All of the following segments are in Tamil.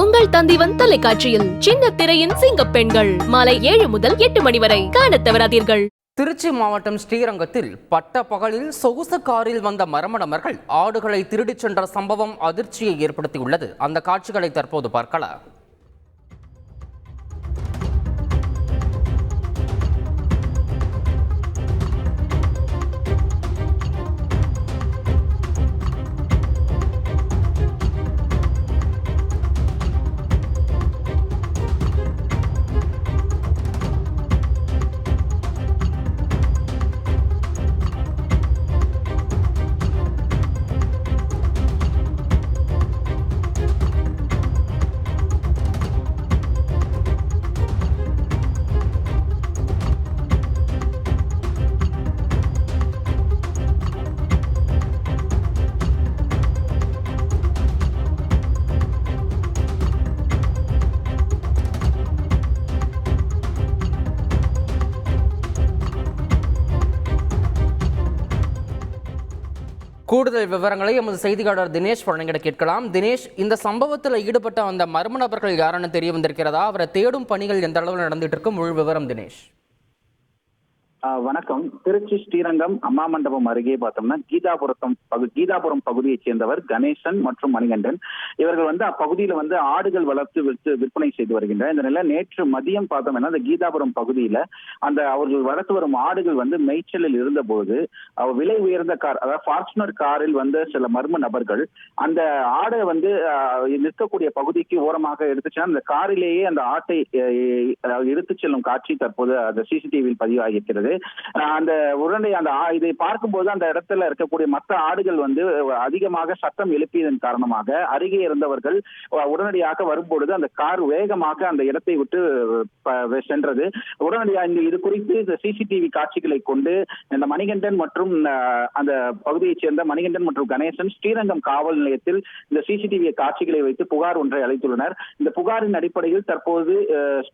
உங்கள் தந்திவன் தொலைக்காட்சியில் சின்ன திரையின் சிங்க பெண்கள். மாலை ஏழு முதல் எட்டு மணி வரை காண தவறாதீர்கள். திருச்சி மாவட்டம் ஸ்ரீரங்கத்தில் பட்ட பகலில் சொகுசு காரில் வந்த மர்ம நபர்கள் ஆடுகளை திருடிச் சென்ற சம்பவம் அதிர்ச்சியை ஏற்படுத்தியுள்ளது. அந்த காட்சிகளை தற்போது பார்க்கலாம். கூடுதல் விவரங்களை எமது செய்தியாளர் தினேஷ் வழங்கிட கேட்கலாம். தினேஷ் இந்த சம்பவத்தில் ஈடுபட்ட அந்த மர்ம நபர்கள் யாருன்னு தெரிய வந்திருக்கிறதா? அவரை தேடும் பணிகள் எந்த அளவில் நடந்துட்டு இருக்கு? முழு விவரம் தினேஷ். வணக்கம். திருச்சி ஸ்ரீரங்கம் அம்மா மண்டபம் அருகே பார்த்தோம்னா கீதாபுரத்தம் கீதாபுரம் பகுதியைச் சேர்ந்தவர் கணேசன் மற்றும் மணிகண்டன். இவர்கள் வந்து அப்பகுதியில வந்து ஆடுகள் வளர்த்து விற்று விற்பனை செய்து வருகின்றனர். இந்த நிலையில நேற்று மதியம் பார்த்தோம்னா அந்த கீதாபுரம் பகுதியில அந்த அவர்கள் வளர்த்து வரும் ஆடுகள் வந்து மேய்ச்சலில் இருந்தபோது போது விலை உயர்ந்த கார் அதாவது ஃபார்ச்சுனர் காரில் வந்த சில மர்ம நபர்கள் அந்த ஆடை வந்து நிற்கக்கூடிய பகுதிக்கு ஓரமாக எடுத்துச்சுன்னா அந்த காரிலேயே அந்த ஆட்டை எடுத்து செல்லும் காட்சி தற்போது அந்த சிசிடிவியில் பதிவாகியிருக்கிறது. அந்த உடனே அந்த இதை பார்க்கும்போது அந்த இடத்துல இருக்கக்கூடிய மற்ற ஆடுகள் வந்து அதிகமாக சத்தம் எழுப்பியதன் காரணமாக அருகே இருந்தவர்கள் உடனடியாக வரும்பொழுது அந்த கார் வேகமாக அந்த இடத்தை விட்டு சென்றது. உடனடியாக இந்த இது குறித்து இந்த சிசிடிவி காட்சிகளை கொண்டு இந்த மணிகண்டன் மற்றும் அந்த பகுதியைச் சேர்ந்த மணிகண்டன் மற்றும் கணேசன் ஸ்ரீரங்கம் காவல் நிலையத்தில் இந்த சிசிடிவி காட்சிகளை வைத்து புகார் ஒன்றை அளித்துள்ளனர். இந்த புகாரின் அடிப்படையில் தற்போது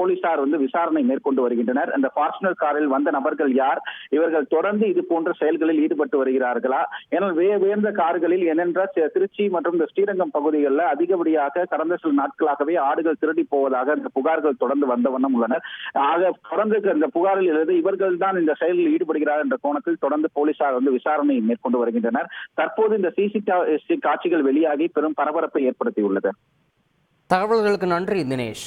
போலீசார் வந்து விசாரணை மேற்கொண்டு வருகின்றனர். அந்த ஃபார்ச்சுனர் காரில் வந்த நபர்கள் இவர்கள் யார்? இவர்கள் தொடர்ந்து இது போன்ற செயல்களில் ஈடுபட்டு வருகிறார்களா? ஏனால் உயர்ந்த கார்களில் ஏனென்றால் திருச்சி மற்றும் இந்த ஸ்ரீரங்கம் பகுதிகளில் அதிகப்படியாக கடந்த சில நாட்களாகவே ஆடுகள் திருடி போவதாக இந்த புகார்கள் தொடர்ந்து வந்த வண்ணம் உள்ளன. ஆக தொடர்ந்து இந்த புகாரில் இருந்து இவர்கள் தான் இந்த செயலில் ஈடுபடுகிறார் என்ற கோணத்தில் தொடர்ந்து போலீசார் வந்து விசாரணை மேற்கொண்டு வருகின்றனர். தற்போது இந்த சிசி காட்சிகள் வெளியாகி பெரும் பரபரப்பை ஏற்படுத்தியுள்ளது. தகவல்களுக்கு நன்றி தினேஷ்.